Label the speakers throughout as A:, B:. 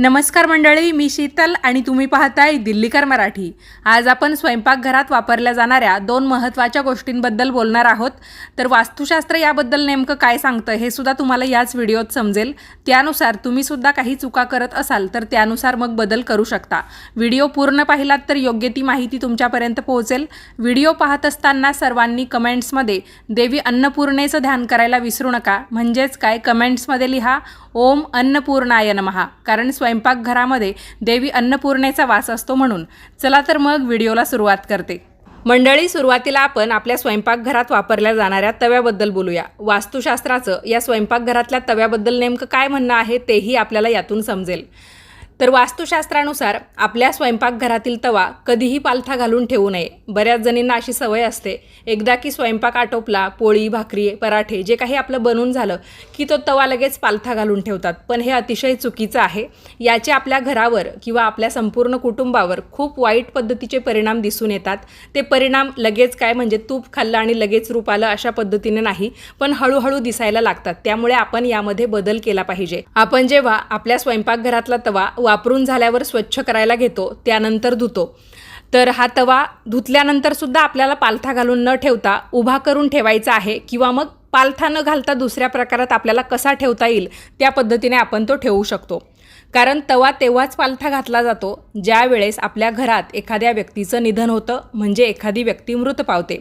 A: नमस्कार मंडळी मी शीतल आणि तुम्ही पाहताय दिल्लीकर मराठी. आज आपण स्वयंपाकघरात वापरल्या जाणाऱ्या दोन महत्त्वाच्या गोष्टींबद्दल बोलणार आहोत. तर वास्तुशास्त्र याबद्दल नेमकं काय सांगतं हे सुद्धा तुम्हाला याच व्हिडिओत समजेल. त्यानुसार तुम्ही सुद्धा काही चुका करत असाल तर त्यानुसार मग बदल करू शकता. व्हिडिओ पूर्ण पाहिलात तर योग्य ती माहिती तुमच्यापर्यंत पोहोचेल. व्हिडिओ पाहत असताना सर्वांनी कमेंट्समध्ये देवी अन्नपूर्णेचं ध्यान करायला विसरू नका. म्हणजेच काय? कमेंट्समध्ये लिहा ओम अन्नपूर्णाय नमहा कारण स्वयंपाकघरामध्ये देवी अन्नपूर्णेचा वास असतो म्हणून चला तर मग व्हिडिओला सुरुवात करते. मंडळी सुरुवातीला आपण आपल्या स्वयंपाकघरात वापरल्या जाणाऱ्या तव्याबद्दल बोलूया. वास्तुशास्त्राचं या स्वयंपाकघरातल्या तव्याबद्दल नेमकं काय म्हणणं आहे तेही आपल्याला यातून समजेल. तर वास्तुशास्त्रानुसार आपल्या स्वयंपाकघरातील तवा कधीही पालथा घालून ठेवू नये. बऱ्याच जणींना अशी सवय असते. एकदा की स्वयंपाक आटोपला पोळी भाकरी पराठे जे काही आपलं बनून झालं की तो तवा लगेच पालथा घालून ठेवतात. पण हे अतिशय चुकीचं आहे. याचे आपल्या घरावर किंवा आपल्या संपूर्ण कुटुंबावर खूप वाईट पद्धतीचे परिणाम दिसून येतात. ते परिणाम लगेच काय म्हणजे तूप खाल्लं आणि लगेच रूप आलं अशा पद्धतीने नाही पण हळूहळू दिसायला लागतात. त्यामुळे आपण यामध्ये बदल केला पाहिजे. आपण जेव्हा आपल्या स्वयंपाकघरातला तवा वापरून झाल्यावर स्वच्छ करायला घेतो त्यानंतर धुतो. तर हा तवा धुतल्यानंतरसुद्धा आपल्याला पालथा घालून न ठेवता उभा करून ठेवायचा आहे किंवा मग पालथा न घालता दुसऱ्या प्रकारात आपल्याला कसा ठेवता येईल त्या पद्धतीने आपण तो ठेवू शकतो. कारण तवा तेव्हाच पालथा घातला जातो ज्या वेळेस आपल्या घरात एखाद्या व्यक्तीचं निधन होतं म्हणजे एखादी व्यक्ती मृत पावते.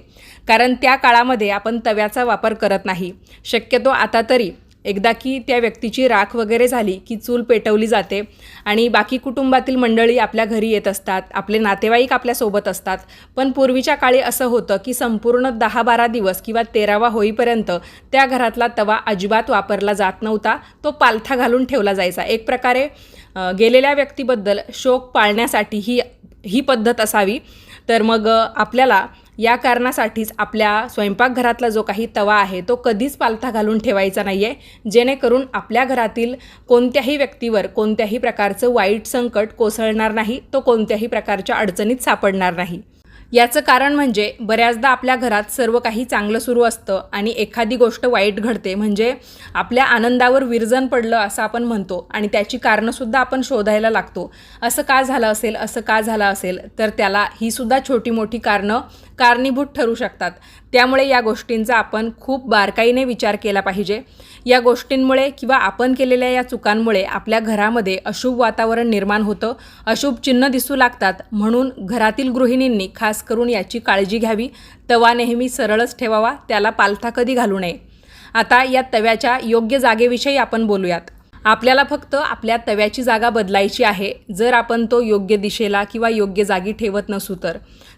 A: कारण त्या काळामध्ये आपण तव्याचा वापर करत नाही. शक्यतो आता तरी एकदा की त्या व्यक्तीची राख वगैरे झाली की चूल पेटवली जाते आणि बाकी कुटुंबातील मंडळी आपल्या घरी येत असतात आपले नातेवाईक आपल्यासोबत असतात. पण पूर्वीच्या काळी असं होतं की संपूर्ण दहा बारा दिवस किंवा तेरावा होईपर्यंत त्या घरातला तवा अजिबात वापरला जात नव्हता. तो पालथा घालून ठेवला जायचा. एक प्रकारे गेलेल्या व्यक्तीबद्दल शोक पाळण्यासाठी ही ही पद्धत असावी. तर मग आपल्याला या कारणासाठीच आपल्या स्वयंपाकघरातला जो काही तवा आहे तो कधीच पालथा घालून ठेवायचा नाही आहे जेणेकरून आपल्या घरातील कोणत्याही व्यक्तीवर कोणत्याही प्रकारचं वाईट संकट कोसळणार नाही तो कोणत्याही प्रकारच्या अडचणीत सापडणार नाही. याचं कारण म्हणजे बऱ्याचदा आपल्या घरात सर्व काही चांगलं सुरू असतं आणि एखादी गोष्ट वाईट घडते. म्हणजे आपल्या आनंदावर विरजन पडलं असं आपण म्हणतो आणि त्याची कारणंसुद्धा आपण शोधायला लागतो. असं का झालं असेल असं का झालं असेल तर त्याला ही सुद्धा छोटी मोठी कारणं कारणीभूत ठरू शकतात. त्यामुळे या गोष्टींचा आपण खूप बारकाईने विचार केला पाहिजे. या गोष्टींमुळे किंवा आपण केलेल्या या चुकांमुळे आपल्या घरामध्ये अशुभ वातावरण निर्माण होतं अशुभ चिन्ह दिसू लागतात. म्हणून घरातील गृहिणींनी खास करून याची काळजी घ्यावी. तवा नेहमी सरळच ठेवावा त्याला पालथा कधी घालू नये. आता या तव्याच्या योग्य जागेविषयी आपण बोलूयात. आपल्याला फक्त आपल्या तव्याची जागा बदलायची आहे. जर आपण तो योग्य दिशेला किंवा योग्य जागी ठेवत नसू तर.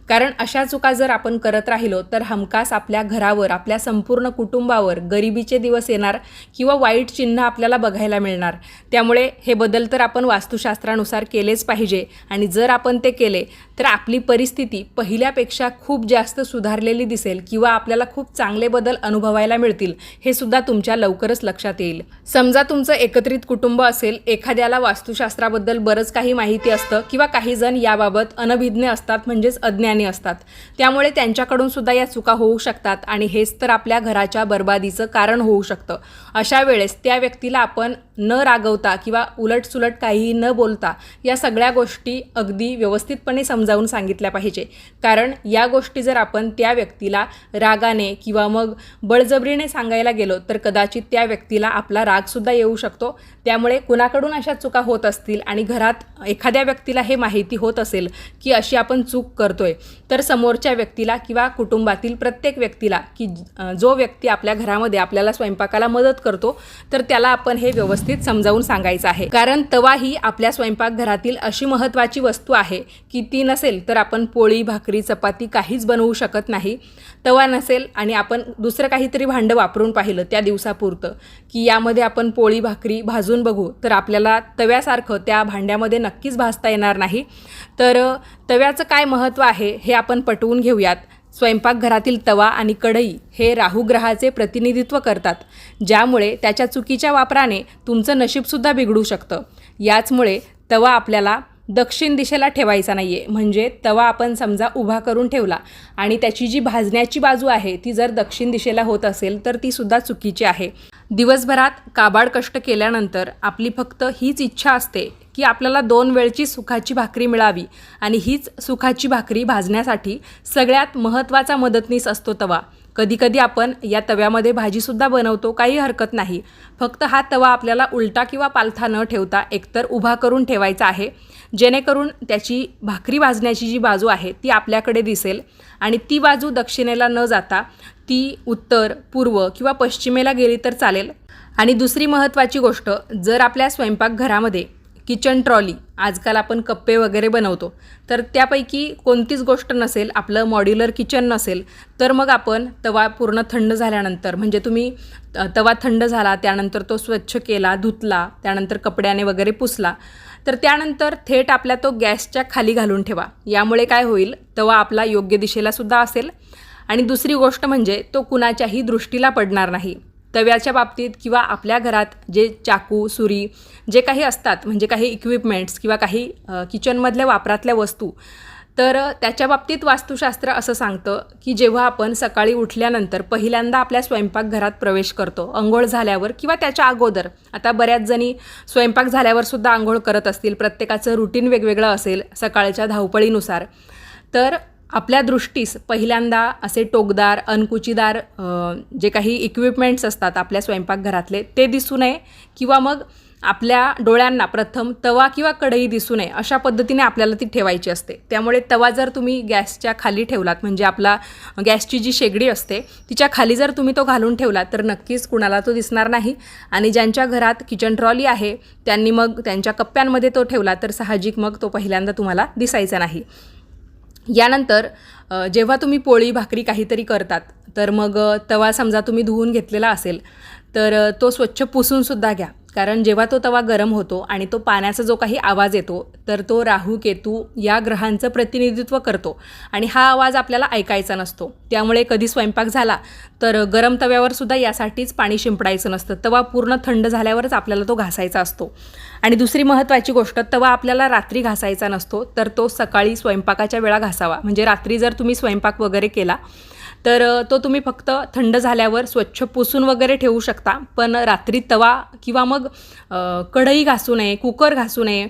A: कारण अशा चुका जर आपण करत राहिलो तर हमखास आपल्या घरावर आपल्या संपूर्ण कुटुंबावर गरिबीचे दिवस येणार किंवा वाईट चिन्ह आपल्याला बघायला मिळणार. त्यामुळे हे बदल तर आपण वास्तुशास्त्रानुसार केलेच पाहिजे आणि जर आपण ते केले तर आपली परिस्थिती पहिल्यापेक्षा खूप जास्त सुधारलेली दिसेल किंवा आपल्याला खूप चांगले बदल अनुभवायला मिळतील हे सुद्धा तुमच्या लवकरच लक्षात येईल. समजा तुमचं एकत्रित कुटुंब असेल एखाद्याला वास्तुशास्त्राबद्दल बरंच काही माहिती असतं किंवा काही जण याबाबत अनभिज्ञ असतात म्हणजेच अज्ञान असतात. त्यामुळे त्यांच्याकडून सुद्धा या चुका होऊ शकतात आणि हेच तर आपल्या घराच्या बर्बादीचं कारण होऊ शकतं. अशा वेळेस त्या व्यक्तीला आपण न रागवता किंवा उलटसुलट काहीही न बोलता या सगळ्या गोष्टी अगदी व्यवस्थितपणे समजावून सांगितल्या पाहिजे. कारण या गोष्टी जर आपण त्या व्यक्तीला रागाने किंवा मग बळजबरीने सांगायला गेलो तर कदाचित त्या व्यक्तीला आपला रागसुद्धा येऊ शकतो. त्यामुळे कुणाकडून अशा चुका होत असतील आणि घरात एखाद्या व्यक्तीला हे माहिती होत असेल की अशी आपण चूक करतोय तर समोरच्या व्यक्तीला किंवा कुटुंबातील प्रत्येक व्यक्तीला की जो व्यक्ती आपल्या घरामध्ये आपल्याला स्वयंपाकाला मदत करतो तर त्याला आपण हे व्यवस्थित समजावून सांगायचं आहे. कारण तवा ही आपल्या स्वयंपाकघरातील अशी महत्त्वाची वस्तू आहे की ती नसेल तर आपण पोळी भाकरी चपाती काहीच बनवू शकत नाही. तवा नसेल आणि आपण दुसरं काहीतरी भांडं वापरून पाहिलं त्या दिवसापुरतं की यामध्ये आपण पोळी भाकरी भाजून बघू तर आपल्याला तव्यासारखं त्या भांड्यामध्ये नक्कीच भाजता येणार नाही. तर तव्याचं काय महत्त्व आहे हे आपण पटवून घेऊयात. स्वयंपाकघरातील तवा आणि कढई हे राहू ग्रहाचे प्रतिनिधित्व करतात ज्यामुळे त्याच्या चुकीच्या वापराने तुमचं नशीबसुद्धा बिघडू शकतं. याचमुळे तवा आपल्याला दक्षिण दिशेला ठेवायचा नाही आहे म्हणजे तवा आपण समजा उभा करून ठेवला आणि त्याची जी भाजण्याची बाजू आहे ती जर दक्षिण दिशेला होत असेल तर ती सुद्धा चुकीची आहे. दिवसभरात काबाड कष्ट केल्यानंतर आपली फक्त हीच इच्छा असते की आपल्याला दोन वेळची सुखाची भाकरी मिळावी. आणि हीच सुखाची भाकरी भाजण्यासाठी सगळ्यात महत्त्वाचा मदतनीस असतो तवा. कधीकधी आपण या तव्यामध्ये भाजीसुद्धा बनवतो काही हरकत नाही. फक्त हा तवा आपल्याला उलटा किंवा पालथा न ठेवता एकतर उभा करून ठेवायचा आहे. जेणेकरून त्याची भाकरी भाजण्याची जी बाजू आहे ती आपल्याकडे दिसेल. आणि ती बाजू दक्षिणेला न जाता ती उत्तर पूर्व किंवा पश्चिमेला गेली तर चालेल. आणि दुसरी महत्त्वाची गोष्ट जर आपल्या स्वयंपाकघरामध्ये किचन ट्रॉली. आजकाल आपण कप्पे वगैरे बनवतो. तर त्यापैकी कोणतीच गोष्ट नसेल आपलं मॉड्युलर किचन नसेल तर मग आपण तवा पूर्ण थंड झाल्यानंतर म्हणजे तुम्ही तवा थंड झाला त्यानंतर तो स्वच्छ केला धुतला त्यानंतर कपड्याने वगैरे पुसला तर त्यानंतर थेट आपल्या तो गॅसच्या खाली घालून ठेवा. यामुळे काय होईल तवा आपला योग्य दिशेला सुद्धा असेल. आणि दुसरी गोष्ट म्हणजे तो कुणाच्याही दृष्टीला पडणार नाही. तव्याच्या बाबतीत किंवा आपल्या घरात जे चाकू सुरी जे काही असतात म्हणजे काही इक्विपमेंट्स किंवा काही किचनमधल्या वापरातल्या वस्तू तर त्याच्या बाबतीत वास्तुशास्त्र असं सांगतं की जेव्हा आपण सकाळी उठल्यानंतर पहिल्यांदा आपल्या स्वयंपाकघरात प्रवेश करतो अंघोळ झाल्यावर किंवा त्याच्या अगोदर आता बऱ्याच जणी स्वयंपाक झाल्यावर सुद्धा आंघोळ करत असतील प्रत्येकाचं रुटीन वेगवेगळं असेल सकाळच्या धावपळीनुसार तर आपल्या दृष्टीस पहिल्यांदा असे टोकदार अनकुचीदार जे काही इक्विपमेंट्स असतात आपल्या स्वयंपाकघरातले ते दिसू नये. किंवा मग आपल्या डोळ्यांना प्रथम तवा किंवा कढई दिसू नये अशा पद्धतीने आपल्याला ती ठेवायची असते. त्यामुळे तवा जर तुम्ही गॅसच्या खाली ठेवलात म्हणजे आपला गॅसची जी शेगडी असते तिच्या खाली जर तुम्ही तो घालून ठेवलात तर नक्कीच कुणाला तो दिसणार नाही. आणि ज्यांच्या घरात किचन ट्रॉली आहे त्यांनी मग त्यांच्या कप्प्यांमध्ये तो ठेवला तर साहजिक मग तो पहिल्यांदा तुम्हाला दिसायचा नाही. यानंतर जेव्हा तुम्ही पोळी भाकरी काहीतरी करतात तर मग तवा समजा तुम्ही धुवून घेतलेला असेल तर तो स्वच्छ पुसूनसुद्धा घ्या. कारण जेव्हा तो तवा गरम होतो आणि तो पाण्याचा जो काही आवाज येतो तर तो राहू केतू या ग्रहांचं प्रतिनिधित्व करतो. आणि हा आवाज आपल्याला ऐकायचा नसतो. त्यामुळे कधी स्वयंपाक झाला तर गरम तव्यावर सुद्धा यासाठीच पाणी शिंपडायचं नसतं. तवा पूर्ण थंड झाल्यावरच आपल्याला तो घासायचा असतो. आणि दुसरी महत्त्वाची गोष्ट तवा आपल्याला रात्री घासायचा नसतो तर तो सकाळी स्वयंपाकाच्या वेळा घासावा. म्हणजे रात्री जर तुम्ही स्वयंपाक वगैरे केला तर तो तुम्ही फक्त थंड झाल्यावर स्वच्छ पुसून वगैरे ठेवू शकता. पण रात्री तवा किंवा मग कढई घासू नये कुकर घासू नये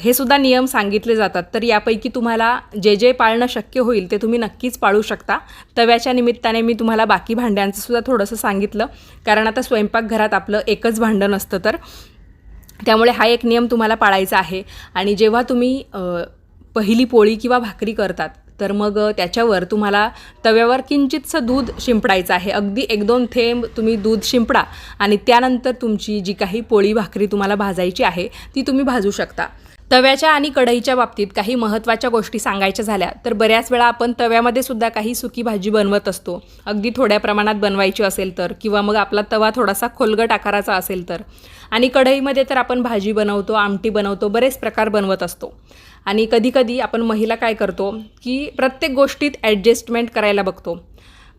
A: हे सुद्धा नियम सांगितले जातात. तर यापैकी तुम्हाला जे जे पाळणं शक्य होईल ते तुम्ही नक्कीच पाळू शकता. तव्याच्या निमित्ताने मी तुम्हाला बाकी भांड्यांचं सुद्धा थोडंसं सांगितलं. कारण आता स्वयंपाकघरात आपलं एकच भांडं नसतं तर. त्यामुळे हा एक नियम तुम्हाला पाळायचा आहे. आणि जेव्हा तुम्ही पहिली पोळी किंवा भाकरी करतात तर मग त्याच्यावर तुम्हाला तव्यावर किंचितसं दूध शिंपडायचं आहे. अगदी एक दोन थेंब तुम्ही दूध शिंपडा आणि त्यानंतर तुमची जी काही पोळी भाकरी तुम्हाला भाजायची आहे ती तुम्ही भाजू शकता. तव्याच्या आणि कढईच्या बाबतीत काही महत्त्वाच्या गोष्टी सांगायच्या झाल्या तर बऱ्याच वेळा आपण तव्यामध्ये सुद्धा काही सुकी भाजी बनवत असतो. अगदी थोड्या प्रमाणात बनवायची असेल तर किंवा मग आपला तवा थोडासा खोलगट आकाराचा असेल तर. आणि कढईमध्ये तर आपण भाजी बनवतो आमटी बनवतो बरेच प्रकार बनवत असतो. आणि कधीकधी आपण महिला काय करतो की प्रत्येक गोष्टीत ॲडजस्टमेंट करायला बघतो.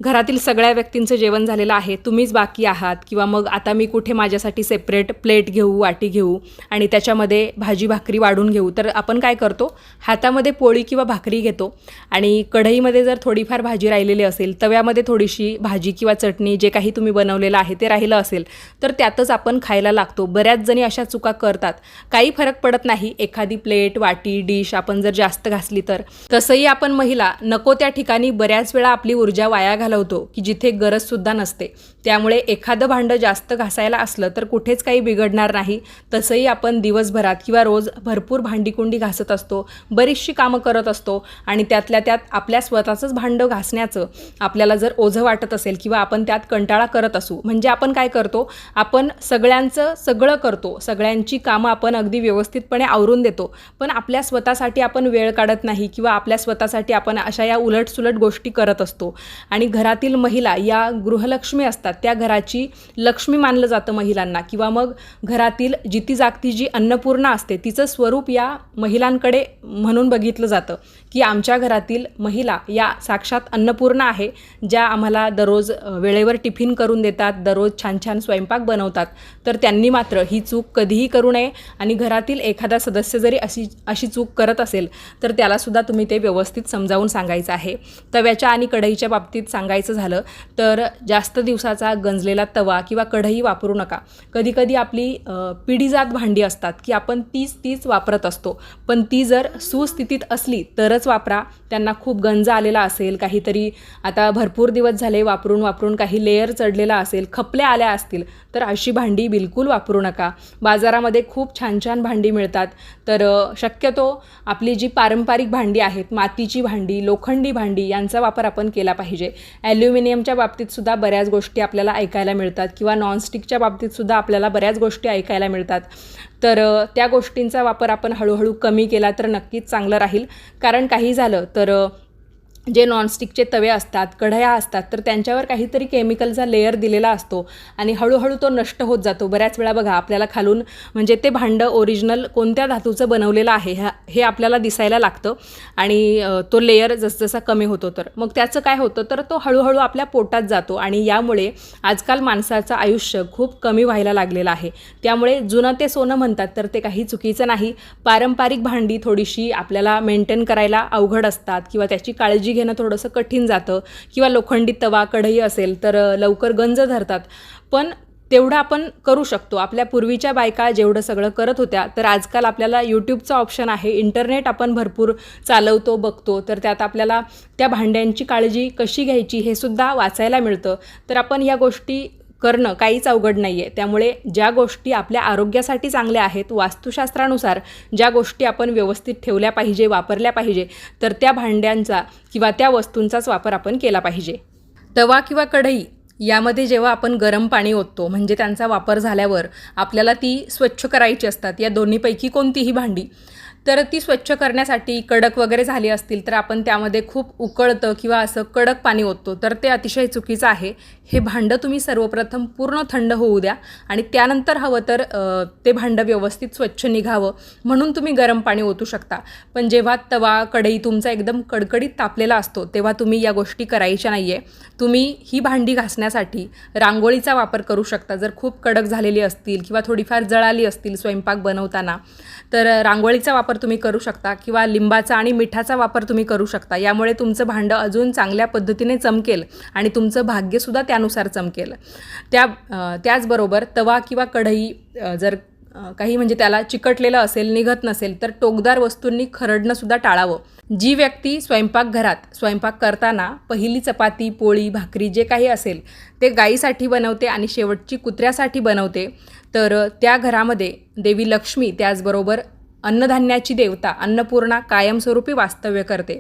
A: घरातील सगळ्या व्यक्तींचं जेवण झालेलं आहे तुम्हीच बाकी आहात किंवा मग आता मी कुठे माझ्यासाठी सेपरेट प्लेट घेऊ वाटी घेऊ आणि त्याच्यामध्ये भाजी भाकरी वाढून घेऊ तर आपण काय करतो? हातामध्ये पोळी किंवा भाकरी घेतो आणि कढईमध्ये जर थोडीफार भाजी राहिलेली असेल तव्यामध्ये थोडीशी भाजी किंवा चटणी जे काही तुम्ही बनवलेलं आहे ते राहिलं असेल तर त्यातच आपण खायला लागतो. बऱ्याच जणी अशा चुका करतात. काही फरक पडत नाही. एखादी प्लेट वाटी डिश आपण जर जास्त घासली तर. तसंही आपण महिला नको त्या ठिकाणी बऱ्याच वेळा आपली ऊर्जा वाया घालवतो की जिथे गरज सुद्धा नसते. त्यामुळे एखादं भांडं जास्त घासायला असलं तर कुठेच काही बिघडणार नाही. तसंही आपण दिवसभरात किंवा रोज भरपूर भांडीकुंडी घासत असतो बरीचशी कामं करत असतो आणि त्यातल्या त्यात आपल्या स्वतःचंच भांडं घासण्याचं आपल्याला जर ओझं वाटत असेल किंवा आपण त्यात कंटाळा करत असू म्हणजे आपण काय करतो? आपण सगळ्यांचं सगळं करतो. सगळ्यांची कामं आपण अगदी व्यवस्थितपणे आवरून देतो. पण आपल्या स्वतःसाठी आपण वेळ काढत नाही किंवा आपल्या स्वतःसाठी आपण अशा या उलटसुलट गोष्टी करत असतो. आणि घरातील महिला या गृहलक्ष्मी असतात. त्या घराची लक्ष्मी मानलं जातं महिलांना. किंवा मग घरातील जिती जागती जी अन्नपूर्णा असते तिचं स्वरूप या महिलांकडे म्हणून बघितलं जातं की आमच्या घरातील महिला या साक्षात अन्नपूर्णा आहे ज्या आम्हाला दररोज वेळेवर टिफिन करून देतात दररोज छान छान स्वयंपाक बनवतात. तर त्यांनी मात्र ही चूक कधीही करू नये आणि घरातील एखादा सदस्य जरी अशी अशी चूक करत असेल तर त्यालासुद्धा तुम्ही ते व्यवस्थित समजावून सांगायचं आहे. तव्याच्या आणि कढईच्या बाबतीत सांगायचं झालं तर जास्त दिवसाचा काचाचा गंजलेला तवा किंवा कढई वापरू नका. कधीकधी आपली पिढीजात भांडी असतात की आपण तीच तीच वापरत असतो. पण ती जर सुस्थितीत असली तरच वापरा. त्यांना खूप गंज आलेला असेल काहीतरी आता भरपूर दिवस झाले वापरून वापरून काही लेयर चढलेला असेल खपल्या आल्या असतील तर अशी भांडी बिलकुल वापरू नका. बाजारामध्ये खूप छान छान भांडी मिळतात. तर शक्यतो आपली जी पारंपरिक भांडी आहेत मातीची भांडी लोखंडी भांडी यांचा वापर आपण केला पाहिजे. ॲल्युमिनियमच्या बाबतीत सुद्धा बऱ्याच गोष्टी आपल्याला ऐकायला मिळतात किंवा नॉनस्टिकच्या बाबतीत सुद्धा आपल्याला बऱ्याच गोष्टी ऐकायला मिळतात. तर त्या गोष्टींचा वापर आपण हळूहळू कमी केला तर नक्कीच चांगलं राहील. कारण काही झालं तर जे नॉनस्टिकचे तवे असतात कढया असतात तर त्यांच्यावर काहीतरी केमिकलचा लेअर दिलेला असतो आणि हळूहळू तो नष्ट होत जातो. बऱ्याच वेळा बघा आपल्याला खालून म्हणजे ते भांडं ओरिजिनल कोणत्या धातूचं बनवलेलं आहे ह्या हे आपल्याला दिसायला लागतं आणि तो लेअर जसजसा कमी होतो तर मग त्याचं काय होतं तर तो हळूहळू आपल्या पोटात जातो आणि यामुळे आजकाल माणसाचं आयुष्य खूप कमी व्हायला लागलेलं आहे. त्यामुळे जुनं ते सोनं म्हणतात तर ते काही चुकीचं नाही. पारंपरिक भांडी थोडीशी आपल्याला मेंटेन करायला अवघड असतात किंवा त्याची काळजी घेणं थोडंसं कठीण जातं. किंवा लोखंडी तवा कढई असेल तर लवकर गंज धरतात. पण तेवढं आपण करू शकतो. आपल्या पूर्वीच्या बायका जेवढं सगळं करत होत्या तर आजकाल आपल्याला यूट्यूबचा ऑप्शन आहे. इंटरनेट आपण भरपूर चालवतो बघतो. तर त्यात आपल्याला त्या भांड्यांची काळजी कशी घ्यायची हे सुद्धा वाचायला मिळतं. तर आपण या गोष्टी करणं काहीच अवघड नाही आहे त्यामुळे ज्या गोष्टी आपल्या आरोग्यासाठी चांगल्या आहेत वास्तुशास्त्रानुसार ज्या गोष्टी आपण व्यवस्थित ठेवल्या पाहिजे वापरल्या पाहिजे तर त्या भांड्यांचा किंवा त्या वस्तूंचाच वापर आपण केला पाहिजे. तवा किंवा कढई यामध्ये जेव्हा आपण गरम पाणी ओततो म्हणजे त्यांचा वापर झाल्यावर आपल्याला ती स्वच्छ करायची असतात या दोन्हीपैकी कोणतीही भांडी. तर ती स्वच्छ करण्यासाठी कडक वगैरे झाली असतील तर आपण त्यामध्ये खूप उकळतं किंवा असं कडक पाणी ओततो तर ते अतिशय चुकीचं आहे. हे भांडं तुम्ही सर्वप्रथम पूर्ण थंड होऊ द्या आणि त्यानंतर हवं तर ते भांडं व्यवस्थित स्वच्छ निघावं म्हणून तुम्ही गरम पाणी ओतू शकता. पण जेव्हा तवा कढई तुमचा एकदम कडकडीत तापलेला असतो तेव्हा तुम्ही या गोष्टी करायच्या नाही आहे तुम्ही ही भांडी घासण्यासाठी रांगोळीचा वापर करू शकता. जर खूप कडक झालेली असतील किंवा थोडीफार जळाली असतील स्वयंपाक बनवताना तर रांगोळीचा वापर तुम्ही करू शकता किंवा लिंबाचा आणि मिठाचा वापर तुम्ही करू शकता. यामुळे तुमचं भांडं अजून चांगल्या पद्धतीने चमकेल आणि तुमचं भाग्यसुद्धा त्यानुसार चमकेल. त्या त्याचबरोबर तवा किंवा कढई जर काही म्हणजे त्याला चिकटलेलं असेल निघत नसेल तर टोकदार वस्तूंनी खरडणंसुद्धा टाळावं. जी व्यक्ती स्वयंपाकघरात स्वयंपाक करताना पहिली चपाती पोळी भाकरी जे काही असेल ते गाईसाठी बनवते आणि शेवटची कुत्र्यासाठी बनवते तर त्या घरामध्ये देवी लक्ष्मी त्याचबरोबर अन्नधान्याची देवता अन्नपूर्णा कायमस्वरूपी वास्तव्य करते.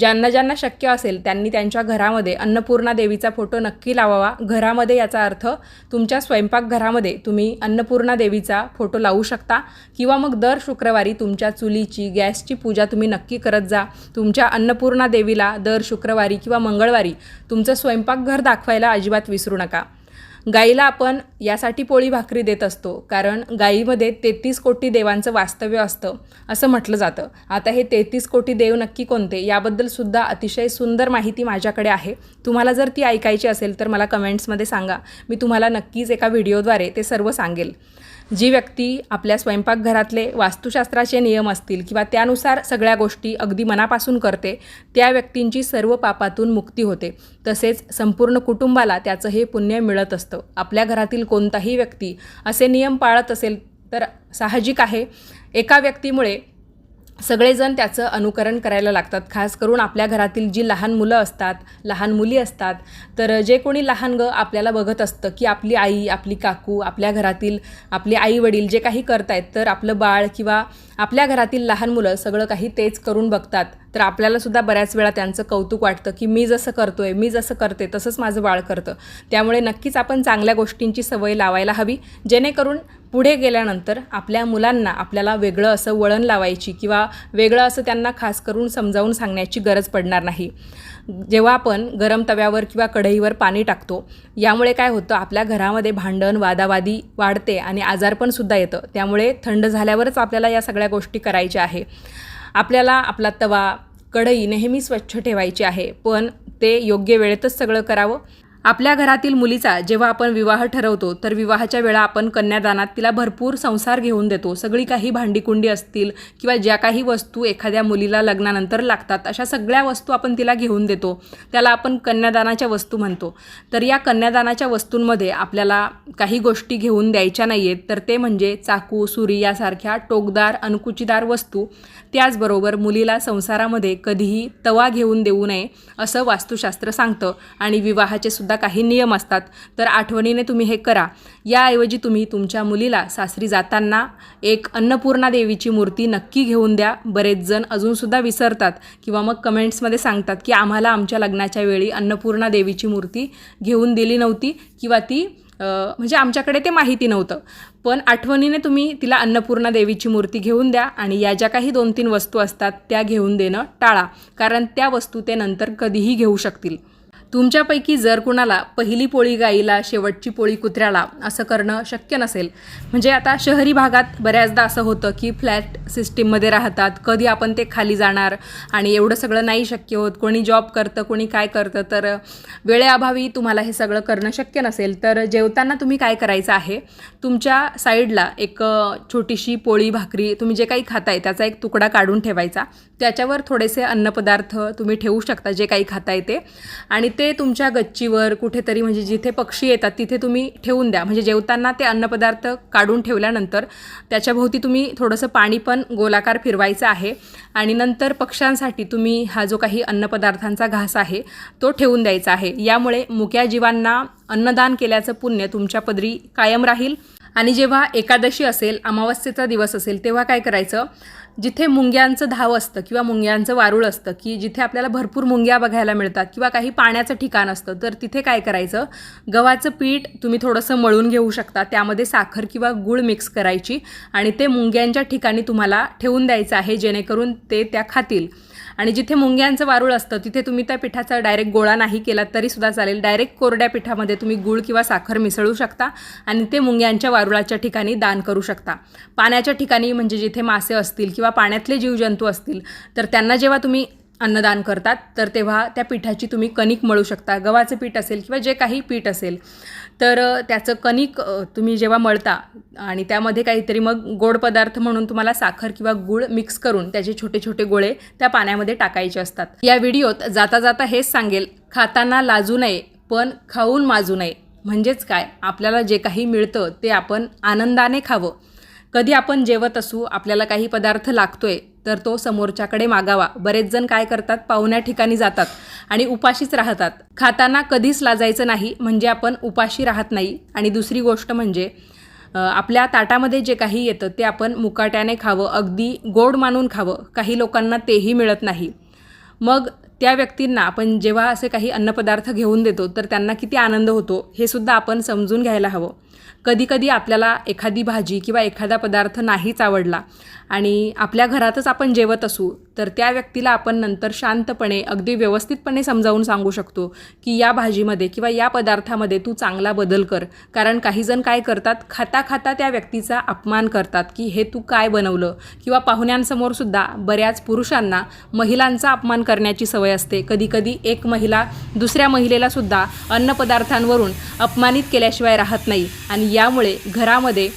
A: ज्यांना ज्यांना शक्य असेल त्यांनी त्यांच्या घरामध्ये अन्नपूर्णा देवीचा फोटो नक्की लावावा. घरामध्ये याचा अर्थ तुमच्या स्वयंपाकघरामध्ये तुम्ही अन्नपूर्णा देवीचा फोटो लावू शकता किंवा मग दर शुक्रवारी तुमच्या चुलीची गॅसची पूजा तुम्ही नक्की करत जा. तुमच्या अन्नपूर्णा देवीला दर शुक्रवारी किंवा मंगळवारी तुमचं स्वयंपाकघर दाखवायला अजिबात विसरू नका. गाईला आपण यासाठी पोळी भाकरी देत असतो. कारण गाईमध्ये तेहतीस कोटी देवांचं वास्तव्य असतं असं म्हटलं जातं. आता हे तेहतीस कोटी देव नक्की कोणते? याबद्दलसुद्धा अतिशय सुंदर माहिती माझ्याकडे आहे. तुम्हाला जर ती ऐकायची असेल तर मला कमेंट्समध्ये सांगा. मी तुम्हाला नक्कीच एका व्हिडिओद्वारे ते सर्व सांगेल. जी व्यक्ती आपल्या स्वयंपाकघरातले वास्तुशास्त्राचे नियम असतील किंवा त्यानुसार सगळ्या गोष्टी अगदी मनापासून करते त्या व्यक्तींची सर्व पापातून मुक्ती होते. तसेच संपूर्ण कुटुंबाला त्याचं हे पुण्य मिळत असतं. आपल्या घरातील कोणताही व्यक्ती असे नियम पाळत असेल तर साहजिक आहे. एका व्यक्तीमुळे सगळेजण त्याचं अनुकरण करायला लागतात. खास करून आपल्या घरातील जी लहान मुलं असतात लहान मुली असतात तर जे कोणी लहान ग आपल्याला बघत असतं की आपली आई आपली काकू आपल्या घरातील आपले आई वडील जे काही करतायत तर आपलं बाळ किंवा आपल्या घरातील लहान मुलं सगळं काही तेच करून बघतात. तर आपल्यालासुद्धा बऱ्याच वेळा त्यांचं कौतुक वाटतं की मी जसं करतो आहे मी जसं करते तसंच माझं बाळ करतं. त्यामुळे नक्कीच आपण चांगल्या गोष्टींची सवय लावायला हवी जेणेकरून पुढे गेल्यानंतर आपल्या मुलांना आपल्याला वेगळं असं वळण लावायची किंवा वेगळं असं त्यांना खास करून समजावून सांगण्याची गरज पडणार नाही. जेव्हा आपण गरम तव्यावर किंवा कढईवर पाणी टाकतो यामुळे काय होतं आपल्या घरामध्ये भांडण वादावादी वाढते आणि आजारपणसुद्धा येतं. त्यामुळे थंड झाल्यावरच आपल्याला या सगळ्या गोष्टी करायच्या आहे. आपल्याला आपला तवा कढई नेहमी स्वच्छ ठेवायची आहे पण ते योग्य वेळेतच सगळं करावं. आपल्या घरातील मुलीचा जेव्हा आपण विवाह ठरवतो तर विवाहाच्या वेळा आपण कन्यादानात तिला भरपूर संसार घेऊन देतो. सगळी काही भांडीकुंडी असतील किंवा ज्या काही वस्तू एखाद्या मुलीला लग्नानंतर लागतात अशा सगळ्या वस्तू आपण तिला घेऊन देतो. त्याला आपण कन्यादानाच्या वस्तू म्हणतो. तर या कन्यादानाच्या वस्तूंमध्ये आपल्याला काही गोष्टी घेऊन द्यायच्या नाही आहेत तर ते म्हणजे चाकू सुरी यासारख्या टोकदार अणकुचीदार वस्तू. त्याचबरोबर मुलीला संसारामध्ये कधीही तवा घेऊन देऊ नये असं वास्तुशास्त्र सांगतं. आणि विवाहाचे सुद्धा काही नियम असतात. तर आठवणीने तुम्ही हे करा. याऐवजी तुम्ही तुमच्या मुलीला सासरी जाताना एक अन्नपूर्णा देवीची मूर्ती नक्की घेऊन द्या. बरेच जण अजूनसुद्धा विसरतात किंवा मग कमेंट्समध्ये सांगतात की आम्हाला आमच्या लग्नाच्या वेळी अन्नपूर्णा देवीची मूर्ती घेऊन दिली नव्हती किंवा ती म्हणजे आमच्याकडे ते माहिती नव्हतं. पण आठवणीने तुम्ही तिला अन्नपूर्णा देवीची मूर्ती घेऊन द्या आणि या ज्या काही दोन तीन वस्तू असतात त्या घेऊन देणं टाळा. कारण त्या वस्तू ते नंतर कधीही घेऊ शकतील. तुमच्यापैकी जर कुणाला पहिली पोळी गाईला शेवटची पोळी कुत्र्याला असं करणं शक्य नसेल. म्हणजे आता शहरी भागात बऱ्याचदा असं होतं की फ्लॅट सिस्टीममध्ये राहतात कधी आपण ते खाली जाणार आणि एवढं सगळं नाही शक्य होत कोणी जॉब करतं कोणी काय करतं तर वेळेअभावी तुम्हाला हे सगळं करणं शक्य नसेल. तर जेवताना तुम्ही काय करायचं आहे? तुमच्या साईडला एक छोटीशी पोळी भाकरी तुम्ही जे काही खाताय त्याचा एक तुकडा काढून ठेवायचा. त्याच्यावर थोडेसे अन्नपदार्थ तुम्ही ठेवू शकता जे काही खाताय ते. आणि ते तुमच्या गच्चीवर कुठेतरी म्हणजे जिथे पक्षी येतात तिथे तुम्ही ठेवून द्या. म्हणजे जेवताना ते अन्नपदार्थ काढून ठेवल्यानंतर त्याच्याभोवती तुम्ही थोडंसं पाणी पण गोलाकार फिरवायचं आहे. आणि नंतर पक्ष्यांसाठी तुम्ही हा जो काही अन्नपदार्थांचा घास आहे तो ठेवून द्यायचा आहे. यामुळे मुक्या जीवांना अन्नदान केल्याचं पुण्य तुमच्या पदरी कायम राहील. आणि जेव्हा एकादशी असेल अमावस्येचा दिवस असेल तेव्हा काय करायचं? जिथे मुंग्यांचं धाव असतं किंवा मुंग्यांचं वारूळ असतं की जिथे आपल्याला भरपूर मुंग्या बघायला मिळतात किंवा काही पाण्याचं ठिकाण असतं तर तिथे काय करायचं? गव्हाचं पीठ तुम्ही थोडंसं मळून घेऊ शकता. त्यामध्ये साखर किंवा गूळ मिक्स करायची आणि ते मुंग्यांच्या ठिकाणी तुम्हाला ठेवून द्यायचं आहे जेणेकरून ते त्या खातील. आणि जिथे मुंग्यांचं वारूळ असतं तिथे तुम्ही त्या पिठाचा डायरेक्ट गोळा नाही केला तरीसुद्धा चालेल. डायरेक्ट कोरड्या पिठामध्ये तुम्ही गूळ किंवा साखर मिसळू शकता आणि ते मुंग्यांच्या वारुळाच्या ठिकाणी दान करू शकता. पाण्याच्या ठिकाणी म्हणजे जिथे मासे असतील किंवा पाण्यातले जीवजंतू असतील तर त्यांना जेव्हा तुम्ही अन्नदान करतात तर तेव्हा त्या पिठाची तुम्ही कणिक मळू शकता. गव्हाचं पीठ असेल किंवा जे काही पीठ असेल. तर त्याचं कणिक तुम्ही जेव्हा मळता आणि त्यामध्ये काहीतरी मग गोड पदार्थ म्हणून तुम्हाला साखर किंवा गूळ मिक्स करून त्याचे छोटे छोटे गोळे त्या पाण्यामध्ये टाकायचे असतात. या व्हिडिओत जाता जाता हेच सांगेल खाताना लाजू नये पण खाऊन माजू नये. म्हणजेच काय? आपल्याला जे काही मिळतं ते आपण आनंदाने खावं. कधी आपण जेवत असू आपल्याला काही पदार्थ लागतोय तर तो समोरच्याकडे मागावा. बरेच जण काय करतात? पाहुण्या ठिकाणी जातात आणि उपाशीच राहतात. खाताना कधीच लाजायचं नाही म्हणजे आपण उपाशी राहत नाही. आणि दुसरी गोष्ट म्हणजे आपल्या ताटामध्ये जे काही येतं ते आपण मुकाट्याने खावं अगदी गोड मानून खावं. काही लोकांना तेही मिळत नाही. मग त्या व्यक्तींना आपण जेव्हा असे काही अन्नपदार्थ घेऊन देतो तर त्यांना किती आनंद होतो हे सुद्धा आपण समजून घ्यायला हवं. कधीकधी आपल्याला एखादी भाजी किंवा एखादा पदार्थ नाहीच आवडला आणि आपल्या घरातच आपण जेवत असू तर त्या व्यक्तीला आपण नंतर शांतपणे अगदी व्यवस्थितपणे समजावून सांगू शकतो की या भाजीमध्ये किंवा या पदार्थामध्ये तू चांगला बदल कर. कारण काही जण काय करतात खाता खाता त्या व्यक्तीचा अपमान करतात की हे तू काय बनवलं? किंवा पाहुण्यांसमोर सुद्धा बऱ्याच पुरुषांना महिलांचा अपमान करण्याची सवय असते. कधीकधी एक महिला दुसऱ्या महिलेला सुद्धा अन्नपदार्थांवरून अपमानित केल्याशिवाय राहत नाही. आणि यामुळे घरामध्ये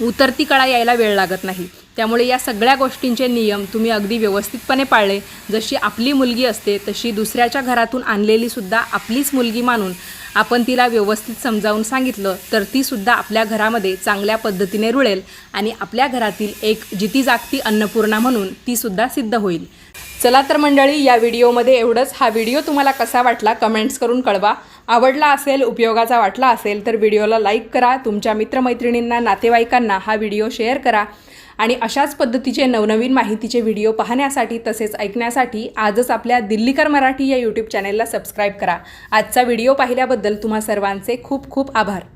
A: उतरती कळा यायला वेळ लागत नाही. त्यामुळे या सगळ्या गोष्टींचे नियम तुम्ही अगदी व्यवस्थितपणे पाळले. जशी आपली मुलगी असते तशी दुसऱ्याच्या घरातून आणलेलीसुद्धा आपलीच मुलगी मानून आपण तिला व्यवस्थित समजावून सांगितलं तर तीसुद्धा आपल्या घरामध्ये चांगल्या पद्धतीने रुळेल आणि आपल्या घरातील एक जिती जागती अन्नपूर्णा म्हणून तीसुद्धा सिद्ध होईल. चला तर मंडळी या व्हिडिओमध्ये एवढंच. हा व्हिडिओ तुम्हाला कसा वाटला कमेंट्स करून कळवा. आवडला असेल उपयोगाचा वाटला असेल तर व्हिडिओला लाईक करा. तुमच्या मित्रमैत्रिणींना नातेवाईकांना हा व्हिडिओ शेअर करा. आणि अशाच पद्धतीचे नवनवीन माहितीचे व्हिडिओ पाहण्यासाठी तसेच ऐकण्यासाठी आजच आपल्या दिल्लीकर मराठी या यूट्यूब चॅनेलला सबस्क्राईब करा. आजचा व्हिडिओ पाहिल्याबद्दल तुम्हा सर्वांचे खूप खूप आभार.